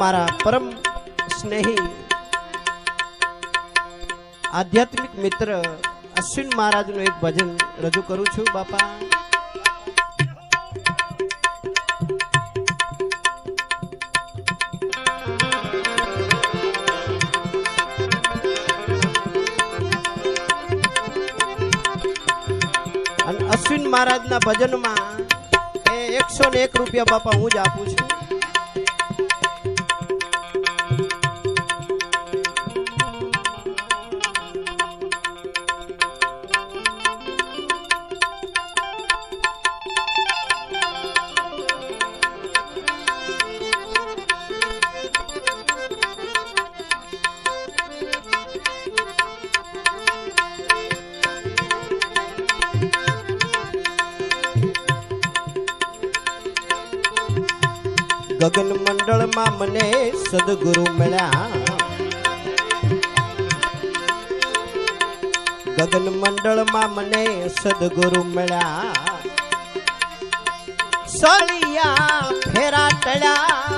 મારા પરમ સ્નેહી આધ્યાત્મિક મિત્ર અશ્વિન મહારાજનું એક ભજન રજૂ કરું છું, બાપા. અશ્વિન મહારાજના ભજનમાં એ એકસો ને એક રૂપિયા બાપા હું જ આપું છું. ગગન મંડળમાં મને સદગુરુ મળ્યા. ગગન મંડળમાં મને સદગુરુ મળ્યા. સળિયા ફેરા ટળ્યા.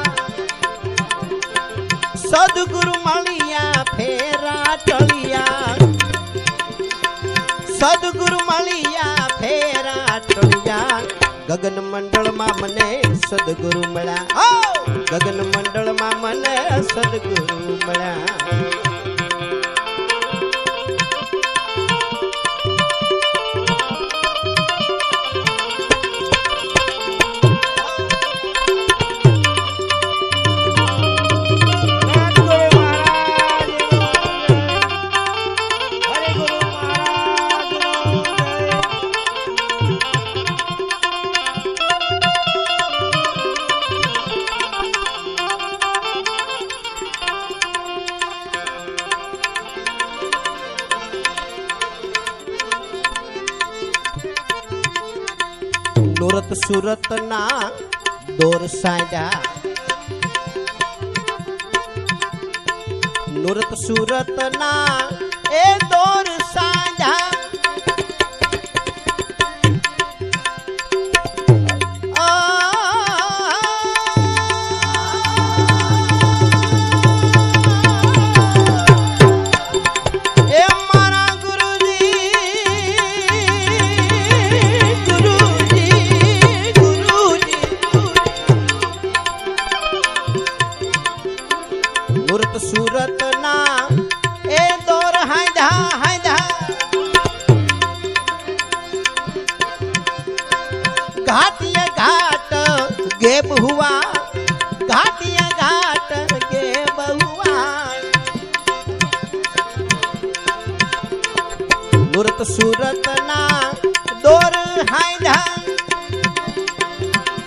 સદગુરુ મળ્યા, ફેરા ટળિયા. સદગુરુ મળ્યા, ફેરા ટળિયા. ગગન મંડળમાં મને સદગુરુ મળ્યા! ગગન મંડળમાં મને સદગુરુ મળ્યા નુરત સુરત ના દોર સાંજા. નુરત સુરત ના એ દોર સાંજા. મુરત સુરત ના દોર હાંધા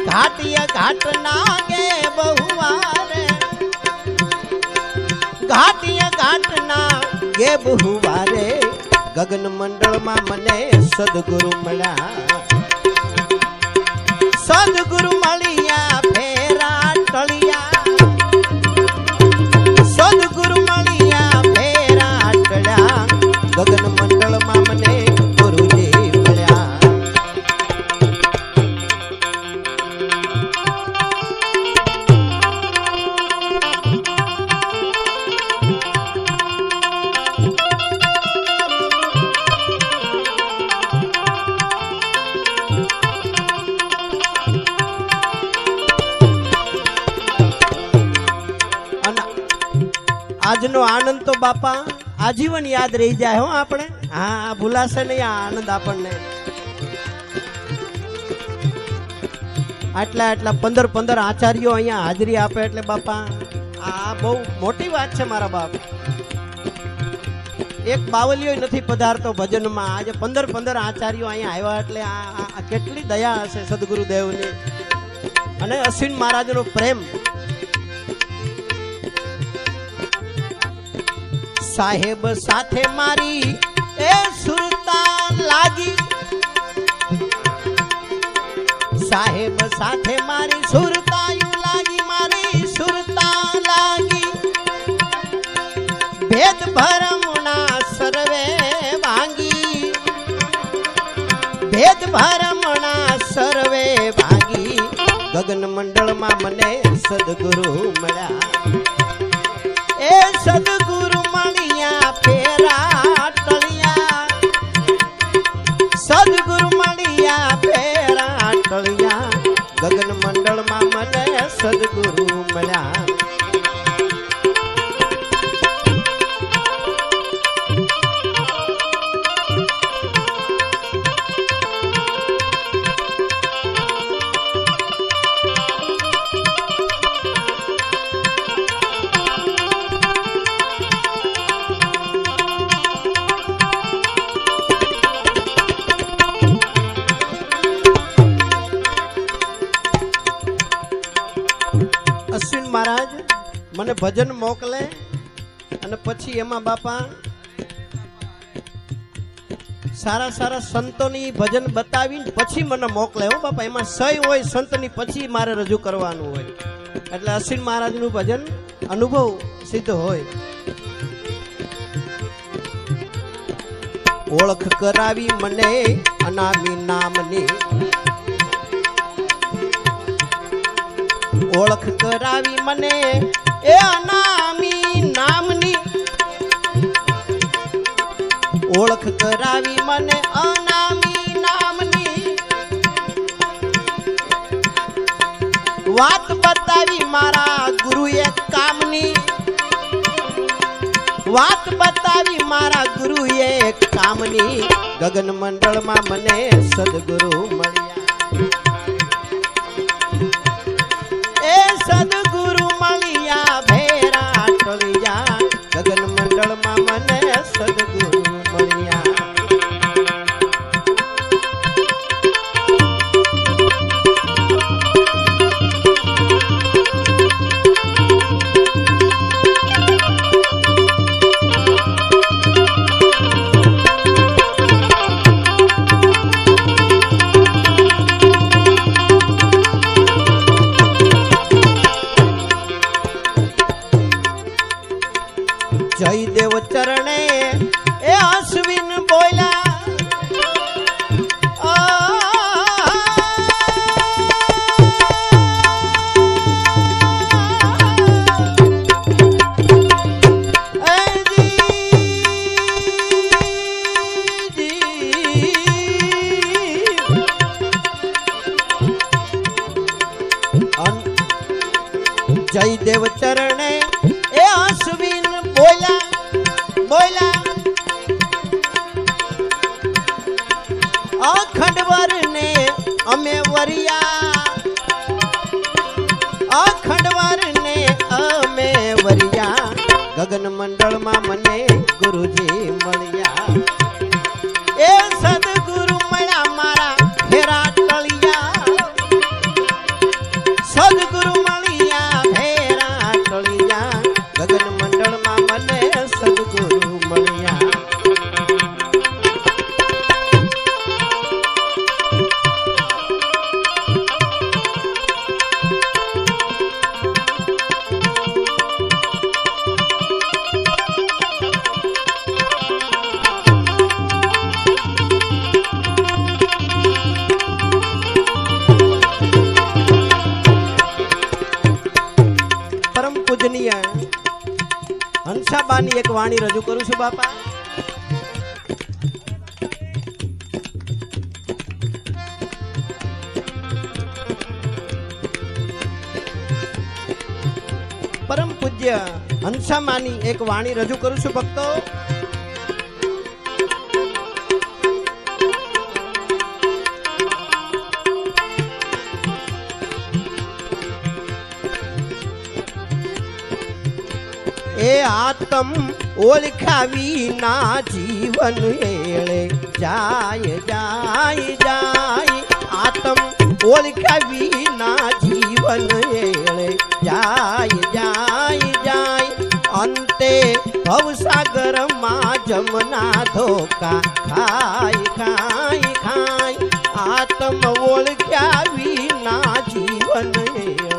ઘાટિયા ઘાટ ના ગે બહુવારે. ઘાટિયા ઘાટ ના ગે બહુવારે. ગગન મંડળમાં મને સદગુરુ મળ્યા. સદગુરુ મળ્યા, ફેરા ટળિયા. સદગુરુ મળ્યા, ફેરા ટળ્યા. ગગન મંડળમાં આજનો આનંદ તો બાપા, આજીવન યાદ રહી જાય હો આપણે. હા ભૂલાશે નહીં આ આનંદ આપણને. આટલા આટલા પંદર પંદર આચાર્યો અહીંયા હાજરી આપે એટલે બાપા, આ બહુ મોટી વાત છે મારા બાપ. એક બાવલીઓ નથી પધારતો ભજનમાં. આજે પંદર પંદર આચાર્યો અહીંયા આવ્યા એટલે આ કેટલી દયા હશે સદગુરુદેવની. અને અશ્વિન મહારાજનો પ્રેમ. સાહેબ સાથે મારી એ સુરતા લાગી સાહેબ સાથે મારી સુરતાયું લાગી મારી સુરતા લાગી ભેદ ભરમણા સર્વે ભાંગી ભેદ ભરમણા સર્વે ભાંગી ગગન મંડળમાં મને સદગુરુ મળ્યા એ સદગુરુ ફેરા ભજન મોકલે અને પછી એમાં બાપા સારા સારા સંતોની ભજન બતાવીને પછી મને મોકલે. હો બાપા, એમાં સહી હોય, સંતની પછી મારે રજૂ કરવાનું હોય. એટલે અશ્વિન મહારાજનું ભજન અનુભવ સિદ્ધ હોય. ઓળખ કરાવી મને અનામી નામની. ઓળખ કરાવી મને એ અનામી નામની ઓળખ કરાવી મને અનામી નામની. વાત બતાવી મારા ગુરુએ કામની. વાત બતાવી મારા ગુરુએ કામની. ગગન મંડળમાં મને સદગુરુ મળ્યા. ચરણે એ અશ્વિન બોલ્યા વરિયા અખંડવાર ને અમે વરિયા. ગગન મંડળમાં મને હંસાબાની એક વાણી રજૂ કરું છું, બાપા. પરમ પૂજ્ય હંસામાની એક વાણી રજૂ કરું છું, ભક્તો. એ આતમ ઓળખાવી ના જીવન એળે જાય જાય જાય. આતમ ઓળખાવી ના જીવન એળે જાય જાય જાય. અંતે ભવસાગરમાં જમના ધોકા ખાય ખાય ખાય આતમ ઓળખ્યા વિના જીવન એળે